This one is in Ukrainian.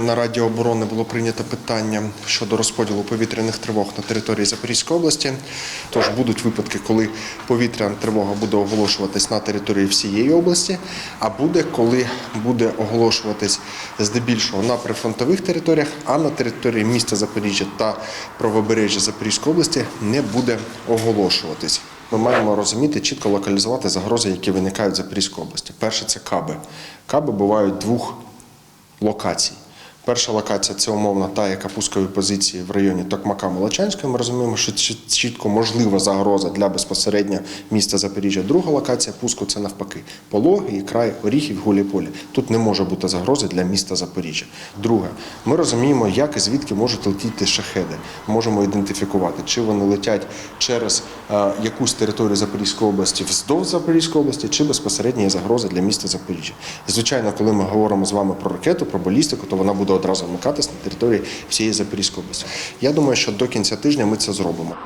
На Раді оборони було прийнято питання щодо розподілу повітряних тривог на території Запорізької області. Тож будуть випадки, коли повітряна тривога буде оголошуватись на території всієї області, а буде, коли буде оголошуватись здебільшого на прифронтових територіях, а на території міста Запоріжжя та правобережжя Запорізької області не буде оголошуватись. Ми маємо розуміти, чітко локалізувати загрози, які виникають в Запорізькій області. Перше це каби. Каби бувають двох локацій. Перша локація це умовно та, яка пускові позиції в районі Токмака Молочанської. Ми розуміємо, що чітко можлива загроза для безпосередньо міста Запоріжжя. Друга локація пуску це навпаки. Пологи, і край, Оріхів, Гуліполі. Тут не може бути загрози для міста Запоріжжя. Друге, ми розуміємо, як і звідки можуть летіти шахеди. Можемо ідентифікувати, чи вони летять через е, якусь територію Запорізької області вздовж Запорізької області, чи безпосередньо є загроза для міста Запоріжжя. Звичайно, коли ми говоримо з вами про ракету, про балістику, то вона буде одразу вмикатись на території всієї Запорізької області. Я думаю, що до кінця тижня ми це зробимо.